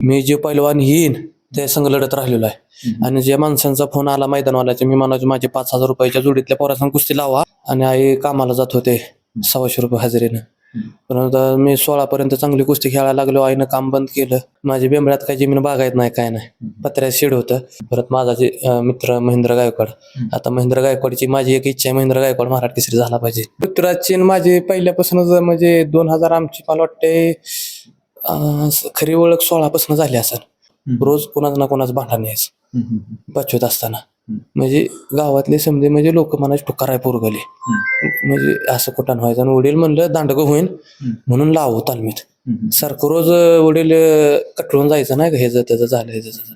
मी जे पैलवान येईन त्या संघ लढत राहिलेलो आहे. आणि ज्या माणसांचा फोन आला मैदानवाल्याचा मी म्हणायचो माझे पाच हजार रुपयाच्या जोडीतल्या पोरासंग कुस्ती लावा आणि आई कामाला जात होते सव्वाशे रुपये हजेरीनं. परंतु मी सोळा पर्यंत चांगली कुस्ती खेळायला लागलो आईनं काम बंद केलं. माझी बेंबळ्यात काही जमीन बागायत नाही काय नाही. पत्र्यात शेड होतं. परत माझा जे मित्र महेंद्र गायकवाड. आता महेंद्र गायकवाडची माझी एक इच्छा आहे महेंद्र गायकवाड महाराज केसरी झाला पाहिजे. पृथ्वीराजची माझी पहिल्यापासूनच म्हणजे दोन हजार आमची मला वाटते अं, खरी ओळख सोळापासून झाली असेल. रोज कोणाचं ना कोणाचं भांडण यायचं बचवत असताना. म्हणजे गावातले समजे म्हणजे लोक म्हणायचे टुकार आहे पोरगले म्हणजे असं कुठं व्हायचं आणि वडील म्हणलं दांडगं होईन. म्हणून लावू तालमीत. सारखं रोज अं, वडील अं, कटळून जायचं नाही का? हे जर त्याचं झालं हे त्याचं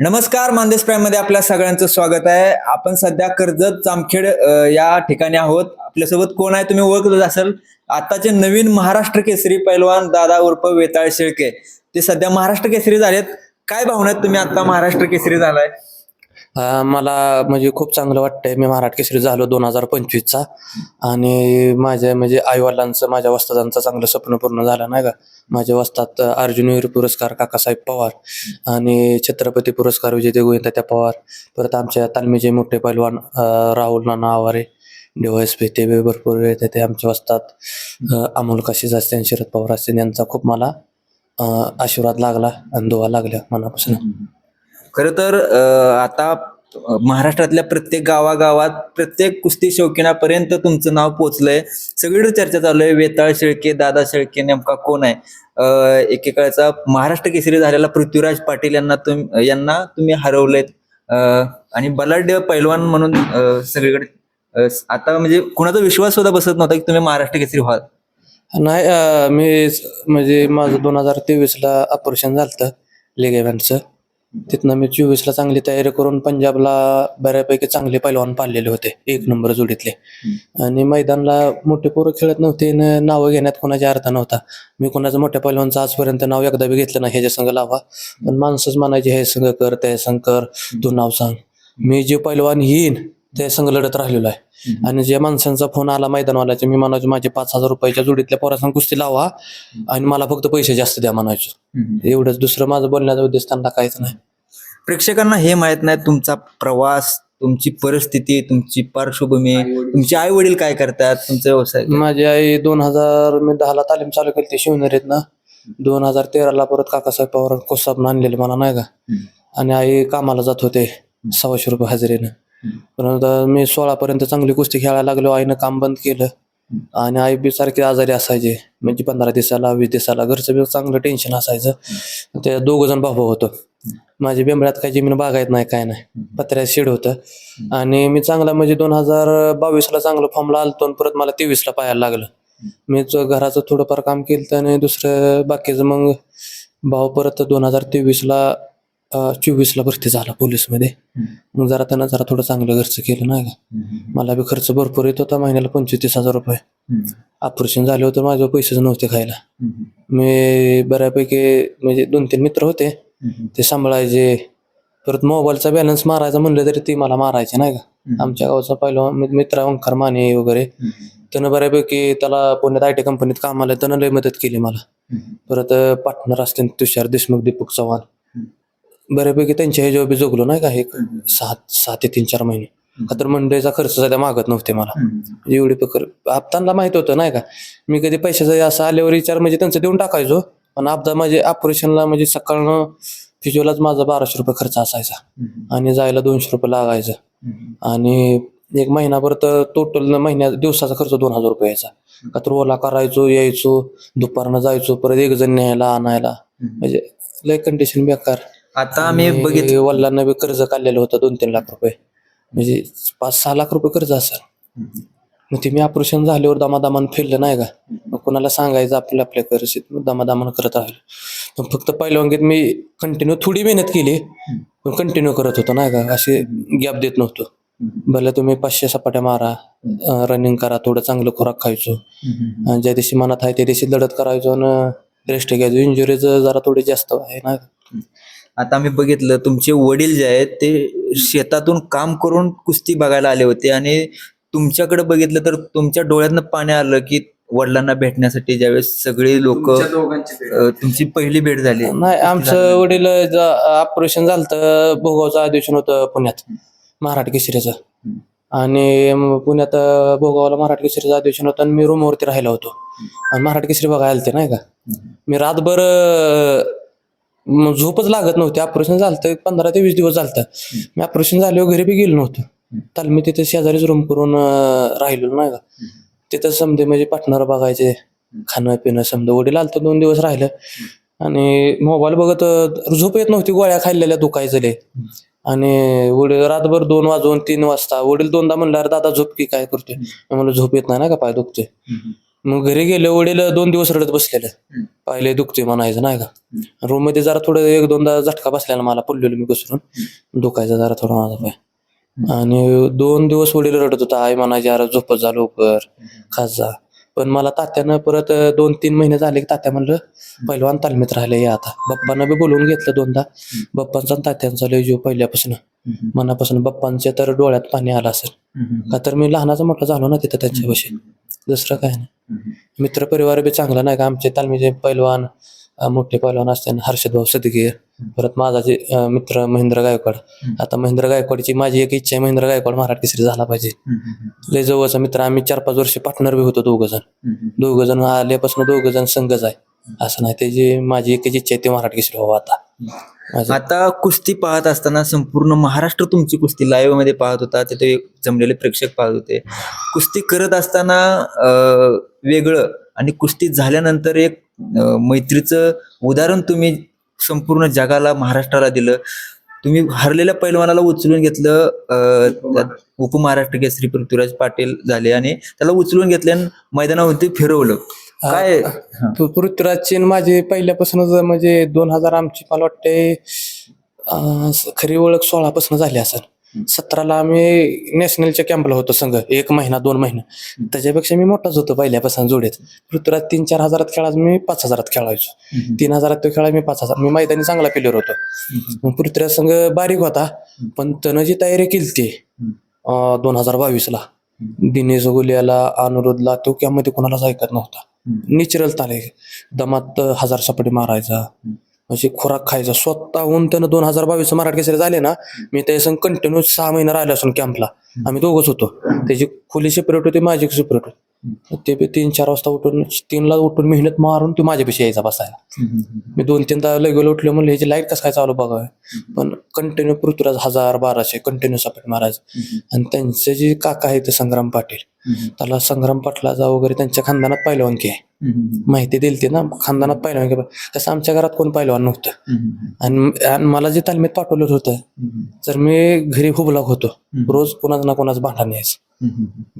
नमस्कार मानदेश प्राईममध्ये आपल्या सगळ्यांचं स्वागत आहे. आपण सध्या कर्जत जामखेड या ठिकाणी आहोत. आपल्यासोबत कोण आहे? तुम्ही ओळखत असाल. आताचे नवीन महाराष्ट्र केसरी पैलवान दादा उर्फ वेताळ शेळके. ते सध्या महाराष्ट्र केसरी झालेत. काय भावना आहेत तुम्ही आता महाराष्ट्र केसरी झालाय? मला म्हणजे खूप चांगलं वाटतंय. मी महाराष्ट्र केसरी झालो दोन हजार पंचवीसचा. आणि माझ्या म्हणजे आईवडिलांचं माझ्या वस्तादांचं चांगलं स्वप्न पूर्ण झालं नाही का? माझ्या वस्तात अर्जुन वीर पुरस्कार काकासाहेब पवार आणि छत्रपती पुरस्कार विजेते गोविंदा पवार. परत आमच्या तालमीचे मोठे पैलवान राहुल नाना आवारे डीवायसपी ते बी भरपूर येते ते आमच्या वस्तात अमोल काशीज असतील शरद पवार असतील यांचा खूप मला आशीर्वाद लागला आणि दुवा लागल्या मनापासून. खर तर आता महाराष्ट्रातल्या प्रत्येक गावागावात प्रत्येक कुस्ती शौकीनापर्यंत तुमचं नाव पोचलंय. सगळीकडे चर्चा चालू आहे. वेताळ शेळके दादा शेळके नेमका कोण आहे? एकेकाळचा महाराष्ट्र केसरी झालेला पृथ्वीराज पाटील यांना तुम यांना तुम्ही हरवलेत आणि बलाढ्य पैलवान म्हणून सगळीकडे आता म्हणजे कुणाचा विश्वास सुद्धा बसत नव्हता की तुम्ही महाराष्ट्र केसरी व्हाल? नाही मी म्हणजे माझं दोन हजार तेवीसला ऑपरेशन झालं लिगेमेंटचं तिथनं मी चोवीसला चांगली तयारी करून पंजाबला बऱ्यापैकी चांगले पैलवान पाळलेले होते एक नंबर जोडीतले. आणि मैदानला मोठे पोरं खेळत नव्हते नावं घेण्यात कोणाचा अर्थ नव्हता. मी कोणाचं मोठ्या पैलवानचं आजपर्यंत नाव एकदा बी घेतलं नाही ह्याच्या संघ लावा. पण माणसंच म्हणायचे हे संघ कर ते संघ कर तू नाव सांग. मी जे पैलवान येईन त्या संघ लढत राहिलेलो आहे. आणि ज्या माणसांचा फोन आला मैदानवाल्याचा मी म्हणायचो माझे पाच हजार रुपयाच्या जोडीतल्या पोरासंग कुस्ती लावा आणि मला फक्त पैसे जास्त द्या म्हणायचो. एवढंच दुसरं माझं बोलण्याचा उद्देश त्यांना काहीच नाही. प्रेक्षकांना हे माहीत नाही तुमचा प्रवास तुमची परिस्थिती तुमची पार्श्वभूमी तुमचे आई वडील काय करतात तुमचा व्यवसाय? माझी आई दोन हजार मी दहाला तालीम चालू केली ती शिवनेरीत ना. दोन हजार तेराला परत काकासाहेब पवार कोसाबनं आणलेले मला नाही का? आणि आई कामाला जात होते सव्वाशे रुपये हजेरीनं. परंतु मी सोळा पर्यंत चांगली कुस्ती खेळायला लागलो आईनं काम बंद केलं. आणि आई बी सारखे आजारी असायचे. म्हणजे पंधरा दिवसाला वीस दिवसाला घरचं बी चांगलं टेन्शन असायचं. ते दोघ जण भाऊ होतो. माझी बेंबळ्यात काही जमीन बागायत नाही काय नाही. पत्र्यात शेड होतं. आणि मी चांगला म्हणजे दोन हजार बावीसला चांगलं फॉर्मला आलतो आणि परत मला तेवीसला पाहायला लागलं. मी घराचं थोडंफार काम केलं आणि दुसरं बाकीचं मग भाऊ परत दोन हजार तेवीसला चोवीसला भरती झाला पोलीसमध्ये. मग जरा त्यानं जरा थोडं चांगलं घरचं केलं नाही का? मला बी खर्च भरपूर येत होता महिन्याला पंचवीस तीस हजार रुपये. ऑपरेशन झाले होते माझे पैसेच नव्हते खायला. मी बऱ्यापैकी म्हणजे दोन तीन मित्र होते. ते सांभाळायचे. परत मोबाईलचा बॅलन्स मारायचा म्हणलं तरी ती मला मारायचे नाही का? आमच्या गावचा पहिला मित्र ओंकार माने वगैरे. त्यानं बऱ्यापैकी त्याला पुण्यात आय टी कंपनीत कामाला त्यानं लय मदत केली मला. परत पार्टनर असते तुषार देशमुख दीपक चव्हाण. बऱ्यापैकी त्यांच्या ह्याच्यावर जगलो नाही का एक सहा सहा ते तीन चार महिने. का तर मंडळीचा खर्च सध्या मागत नव्हते मला. एवढी प्रकार आपतांना माहीत होतं नाही का मी कधी पैशाचा असं आल्यावर विचार म्हणजे त्यांचं देऊन टाकायचो पण आपदा माझे ऑपरेशनला म्हणजे सकाळनं फिजिओलाच माझा बाराशे रुपये खर्च असायचा आणि जायला दोनशे रुपये लागायचं. आणि एक महिनाभर तर टोटल महिन्या दिवसाचा खर्च दोन हजार रुपये यायचा. का तर ओला करायचो यायचो दुपारनं जायचो परत एक जण न्यायला आणायला. म्हणजे लय कंडिशन बेकार. आता आम्ही आणि बघितलं. वडिलांना बी कर्ज काढलेलं होतं दोन तीन लाख रुपये. म्हणजे पाच सहा लाख रुपये कर्ज असेल. मग ते मी ऑपरेशन झाल्यावर दमादमान फिरलं नाही का? मग कोणाला सांगायचं आपल्या आपल्या परिस्थित मग दमादमान करत राहिलो. पण फक्त पहिल्या वांगीत मी कंटिन्यू थोडी मेहनत केली. पण कंटिन्यू करत होतो नाही का? असे गॅप देत नव्हतो. भले तुम्ही पाचशे सपाट्या मारा रनिंग करा थोडं चांगलं खुराक खायचो. आणि ज्या दिवशी मनात आहे त्या दिवशी लढत करायचो आणि रेस्ट घ्यायचो. इंजुरीज जरा थोडी जास्त आहे ना आता आम्ही बघितलं तुमचे वडील जे आहेत ते शेतातून काम करून कुस्ती बघायला आले होते आणि तुमच्याकडे बघितलं तर तुमच्या डोळ्यातनं पाणी आलं की वडिलांना भेटण्यासाठी ज्यावेळेस सगळे लोक तुमची पहिली भेट झाली. नाही आमचं वडील ऑपरेशन झालं तर भोगावचं अधिवेशन होतं पुण्यात महाराट केसरीचं. आणि पुण्यात भोगावला मराठ केसरीचं अधिवेशन होतं आणि मी रूमवरती राहिलो होतो. आणि मराठ केसरी बघायला आलते नाही का? मी रातभर झोपच लागत नव्हती. ऑपरेशन झालं तर पंधरा ते वीस दिवस झालं मी ऑपरेशन झाल्यावर घरी बी गेलो नव्हतो. तर मी तिथे शेजारीच रूम करून राहिलो नाही का? तिथं समजे म्हणजे पार्टनर बघायचे खाणं पिणं समजा. वडील आलं तर दोन दिवस राहिलं. आणि मोबाईल बघत झोप येत नव्हती गोळ्या खाल्लेल्या दुखायचले. आणि वडील रातभर दोन वाजून तीन वाजता वडील दोनदा म्हणल्यावर दादा झोप की काय करतोय? मला म्हणलं झोप येत नाही ना का पाय दुखते मग घरी गेले वडील दोन दिवस रडत बसलेलं. पाहिले दुखते म्हणायचं नाही का? रूममध्ये जरा थोडं एक दोनदा झटका बसलेला मला पडलेलो मी घसरून. दुखायचा जरा थोडा माझा पाय आणि दोन दिवस वडील रडत होता आई म्हणायची अरे झोपत जा लवकर खास जा. पण मला तात्यानं परत दोन तीन महिने झाले की तात्या म्हणलं पहिलवान तालमीत राहिले या आता. बाप्पानं बी बोलवून घेतलं दोनदा. बाप्पांचा तात्यांचा लय जीव पहिल्यापासून. मनापासून बाप्पांच्या तर डोळ्यात पाणी आलं असेल. का तर मी लहानाचा मोठा झालो ना तिथं त्यांच्यापाशी. दुसरं काय नाही. मित्र परिवार बी चांगला नाही का? आमचे तालमीचे पैलवान मोठे पैलवान असते हर्षद भाऊ सदगीर परत माझा जे मित्र महेंद्र गायकवाड. आता महेंद्र गायकवाडची माझी एक इच्छा आहे महेंद्र गायकवाड मराठी केसरी झाला पाहिजे. लय जवळचा मित्र आम्ही चार पाच वर्ष पार्टनर बी होतो दोघ जण दोघ जण आल्यापासून दोघ जण संघच आहे. असं नाही त्याची माझी एकच इच्छा आहे ते मराठी केसरी व्हावं आता. आता कुस्ती पाहत असताना संपूर्ण महाराष्ट्र तुमची कुस्ती लाईव्हमध्ये पाहत होता तिथे जमलेले प्रेक्षक पाहत होते. कुस्ती करत असताना वेगळं आणि कुस्ती झाल्यानंतर एक मैत्रीचं उदाहरण तुम्ही संपूर्ण जगाला महाराष्ट्राला दिलं. तुम्ही हरलेल्या पैलवानाला उचलून घेतलं उपमहाराष्ट्र केसरी पृथ्वीराज पाटील झाले आणि त्याला उचलून घेतल्यानं आणि मैदानावरती फिरवलं. काय? हा. पृ- पृथ्वीराजची आणि माझी पहिल्यापासूनच म्हणजे दोन हजार आमची मला वाटते खरी ओळख सोळापासून झाली असेल. सतराला आम्ही नॅशनलच्या कॅम्पला होतो संघ एक महिना दोन महिना. त्याच्यापेक्षा मी मोठाच होतो पहिल्यापासून जोडीत. पृथ्वीराज तीन चार हजारात खेळायचो मी पाच हजारात खेळायचो. तीन हजारात तो खेळा मी पाच हजार. मी मैदानी चांगला प्लेअर होतो. पृथ्वीराज संघ बारीक होता पण त्यानं जी तयारी केली ती दोन हजार बावीसला. दिनेश गुलियाला अनुरोधला तो कॅमध्ये कोणालाच ऐकत नव्हता. नेचरल ताले दमात हजार सपाटी मारायचा. अशी खुराक खायचा. स्वतःहून त्यानं दोन हजार बावीस मराठी केसरी झाले ना मी त्या कंटिन्यू सहा महिने राहिले असून कॅम्पला आम्ही दोघच होतो. त्याची खुली सेपरेट होती माझी सेपरेट होती. ते बी तीन चार वाजता उठून तीनला उठून मेहनत मारून तो माझ्यापेक्षा यायचा बसायला. मी दोन तीनदा लगेल उठलो म्हणलं ह्याची लाइट कसं काय चालू बघावं पण कंटिन्यू पृथ्वीराज हजार बाराशे कंटिन्यू सपाट मारायचं आणि त्यांचे जे काका आहे ते संग्राम पाटील त्याला संग्राम पाटलाचा वगैरे त्यांच्या खानदानात पहिलवानकी आहे. माहिती दिली ती ना खानदानात पहिलवानकी तसं आमच्या घरात कोण पहिलवान नव्हतं. आणि आणि मला जे तालमीत पाठवलं होतं तर मी घरी हुबलाक होतो रोज कोणाच ना कोणाच भांडण यायचं.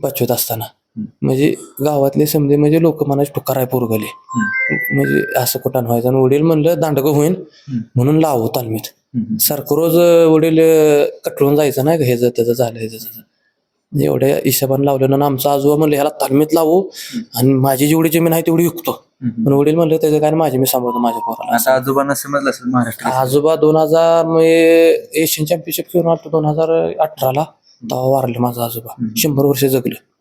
बचवत असताना. म्हणजे गावातले समजे म्हणजे लोक म्हणायचे टुकार आहे पोरगले. म्हणजे असं कुठं व्हायचं आणि वडील म्हणलं दांडगं होईन. म्हणून लावू तालमीत सारखं रोज वडील कटळून जायचं नाही का? हे जर त्याचं झालं हे त्याचं म्हणजे एवढ्या हिशोबाने लावलं. ना आमचा आजोबा म्हणलं ह्याला तालमीत लावू. आणि माझी जेवढी जमीन आहे तेवढी विकतो. पण वडील म्हणलं त्याचं काय माझी मी सांभाळतो माझ्या पोराला. आता आजोबांना समजलं असेल महाराष्ट्र आजोबा दोन हजार एशियन चॅम्पियनशिप घेऊन आलतो दोन हजार अठराला. तेव्हा वारले माझा आजोबा. शंभर वर्ष जगले.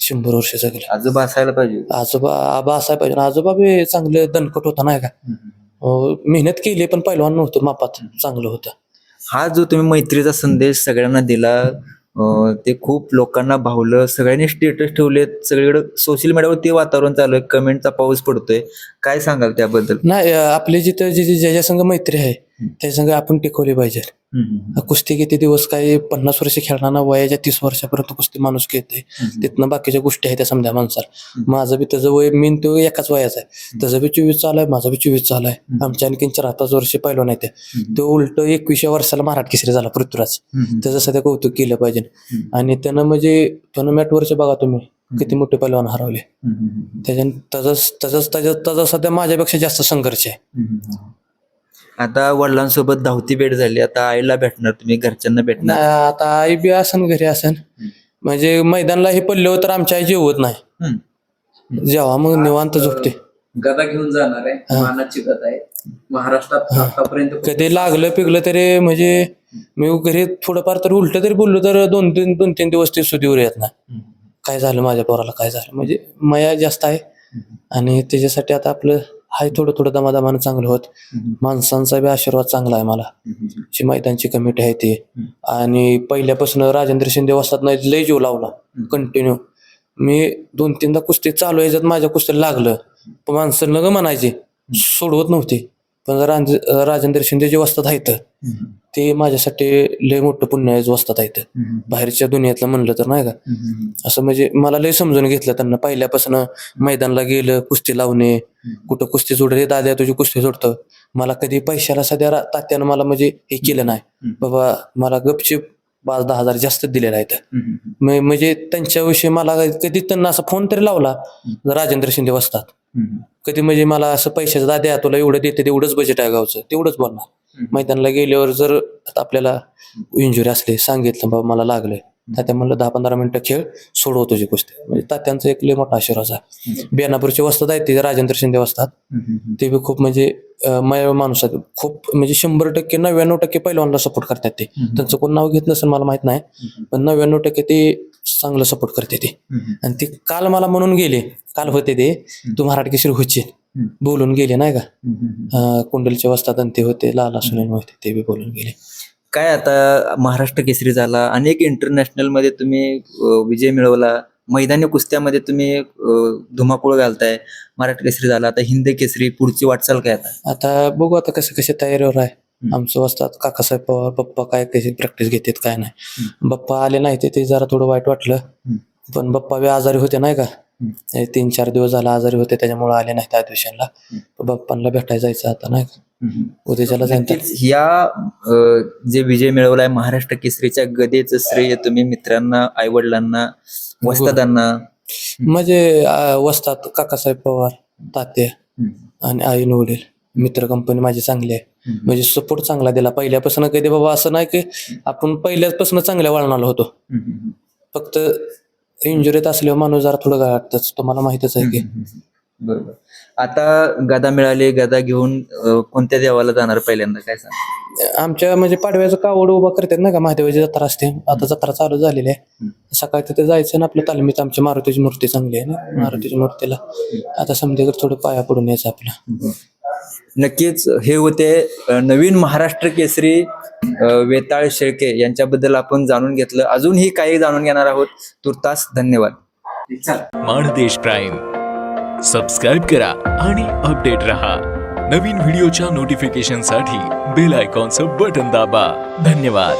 शंभर वर्ष जगले. आजोबा असायला पाहिजे. आजोबा आबा असाय पाहिजे. आजोबा बी चांगले दणकट होता नाही का? मेहनत केली पण पहिलवान नव्हतं मापात चांगलं होतं. हा जो तुम्ही मैत्रीचा संदेश सगळ्यांना दिला ते खूप लोकांना भावलं. सगळ्यांनी स्टेटस ठेवलेत. सगळीकडे सोशल मीडियावर ते वातावरण चालू आहे. कमेंटचा पाऊस पडतोय. काय सांगाल त्याबद्दल? नाही आपली जिथं जी जी- ज्याच्या संघ मैत्री आहे त्या संघ आपण टिकवली पाहिजे. कुस्ती किती दिवस काही पन्नास वर्ष खेळताना वयाच्या तीस वर्षापर्यंत कुस्ती माणूस खेळते तिथनं बाकीच्या गोष्टी आहेत त्या समजा माणसाला. माझं बी त्याचं वय मीन तो एकाच वयाचा आहे. त्याचं बी चोवीस चालू आहे माझा बी चोवीस चालू आहे. आमच्या आणखीन चार पाच वर्ष पहिलो नाही ते. तो उलट एकविसव्या वर्षाला मराठ केसरी झाला पृथ्वीराज. त्याचं सध्या कौतुक केलं पाहिजे. आणि त्यानं म्हणजे त्यानं मॅट वर्ष बघा तुम्ही किती मोठे पैलवान हरवले. त्याच्यान त्याचाच त्याचाच त्याचा त्याचा सध्या माझ्यापेक्षा जास्त संघर्ष आहे. आता वडिलांसोबत धावती भेट झाली. आता आईला भेटणार तुम्ही घरच्यांना भेटणार. नाही, आता आई बी असन घरी असन. म्हणजे मैदानला हे पडले तर आमच्या आई जेवत नाही. हम्म. जेव्हा मग निवांत झोपते. गदा घेऊन जाणार आहे. मानाची गदा आहे. महाराष्ट्रात आतापर्यंत कधी लागलं पिकलं तरी म्हणजे मी घरी थोडंफार तरी उलट तरी बोललो तर दोन तीन दोन तीन दिवस ते सुदीवर येत नाही. काय झालं माझ्या पोराला काय झालं? म्हणजे मया जास्त आहे. आणि त्याच्यासाठी आता आपलं हाय थोडं थोडं दमादमानं चांगलं होत. माणसांचा बी आशीर्वाद चांगला आहे मला. जी मैदानची कमिटी आहे ती. आणि पहिल्यापासून राजेंद्र शिंदे वस्तात नाही लय जीव लावला. कंटिन्यू मी दोन तीनदा कुस्ती चालू याच्यात माझ्या कुस्तीला लागलं. पण माणसं लग म्हणायचे सोडवत नव्हते. पण राज राजेंद्र शिंदे जे वस्तात आहेत ते माझ्यासाठी लय मोठं पुण्य आहे वस्तात आहेत. बाहेरच्या दुनियेतलं म्हणलं तर नाही का? असं म्हणजे मला लय समजून घेतलं त्यांना. पहिल्यापासून मैदानला गेलं कुस्ती लावणे कुठं कुस्ती जोडले दाद्या तुझी कुस्ती जोडतं. मला कधी पैशाला सध्या तात्यानं मला म्हणजे हे केलं नाही. बाबा मला गपचिप पाच दहा हजार जास्त दिलेला आहेत. म- म्हणजे त्यांच्याविषयी मला कधी त्यांना असा फोन तरी लावला राजेंद्र शिंदे वसतात. कधी म्हणजे मला असं पैशाचं दाद्या तुला एवढं देते तेवढंच बजेट आहे गावचं. तेवढंच बोलणार. मैदानाला गेल्यावर जर आता आपल्याला इंजुरी असली सांगितलं बाबा मला लागलंय. तात्या म्हणलं दहा पंधरा मिनिटं खेळ सोडव तुझी कुस्ती. म्हणजे तात्यांचा एक लय मोठा आशीर्वाद आहे बेनापूरचे वस्तात आहेत ते राजेंद्र शिंदे वस्तात. ते बी खूप म्हणजे मय माणूस आहेत. खूप म्हणजे शंभर टक्के नव्याण्णव टक्के पहिलवानला सपोर्ट करतात ते. त्यांचं कोण नाव घेत नसेल मला माहीत नाही. पण नव्याण्णव टक्के ते चांगलं सपोर्ट करते ते. आणि ते काल मला म्हणून गेले. काल होते ते. तू मराठी केसरी होचे बोलून गेले नाही का? कुंडलचे वस्तात आणि ते होते लाला सुनील होते ते बी बोलून गेले. काय आता महाराष्ट्र केसरी झाला अनेक इंटरनॅशनलमध्ये तुम्ही विजय मिळवला मैदानी कुस्त्यामध्ये तुम्ही धुमाकूळ घालताय मराठी केसरी झाला आता हिंद केसरी पुढची वाटचाल काय आता? आता बघू आता कसे कसे तयारीवर आहे. आमचं वस्तात काकासाहेब पवार पप्पा काय कशी प्रॅक्टिस घेतात काय नाही. बाप्पा आले नाही ते- ते जरा थोडं वाईट वाटलं. पण बाप्पा बी आजारी होते नाही का? हे तीन चार दिवस झाला आजारी होते त्याच्यामुळे आले नाही त्या दिवशीला. बाप्पांना भेटायला जायचं आता नाही का? उद्याच्याला जायचं नक्कीच या अं, जे विजय मिळवलाय महाराष्ट्र केसरीच्या गदेचं श्रेय तुम्ही मित्रांना आईवडिलांना वस्तादांना. म्हणजे अं, वस्तात काकासाहेब पवार तात्या आणि आई वडील मित्र कंपनी माझी चांगली आहे. म्हणजे सपोर्ट चांगला दिला. पहिल्यापासून कधी बाबा असं नाही की आपण पहिल्यापासून चांगल्या वळणाला होतो. फक्त इंजुरीत असल्यावर माणूस जरा थोडं गाठतच तुम्हाला माहितच आहे की. बरोबर. आता गदा मिळाली गदा घेऊन अं, कोणत्या देवाला जाणार पहिल्यांदा काय सांग आमच्या म्हणजे पाडव्याचं कावड उभा करतात ना का महादेवाची जत्रा असते. आता जत्रा चालू झालेली आहे. सकाळी तिथे जायचं ना आपल्या तालमीत आमच्या मारुतीची मूर्ती चांगली आहे ना मारुतीची मूर्तीला. आता समजेकडे थोडं पाया पडून यायचं आपलं. नक्कीच हे होते नवीन महाराष्ट्र केसरी वेताळ शेळके यांच्याबद्दल आपण जाणून घेतलं. अजूनही काही जाणून घेणार आहोत. तुर्तास धन्यवाद. माणदेश प्राईम. सबस्क्राईब करा आणि अपडेट रहा. नवीन व्हिडिओच्या नोटिफिकेशनसाठी बेल आयकॉनचं बटन दाबा. धन्यवाद.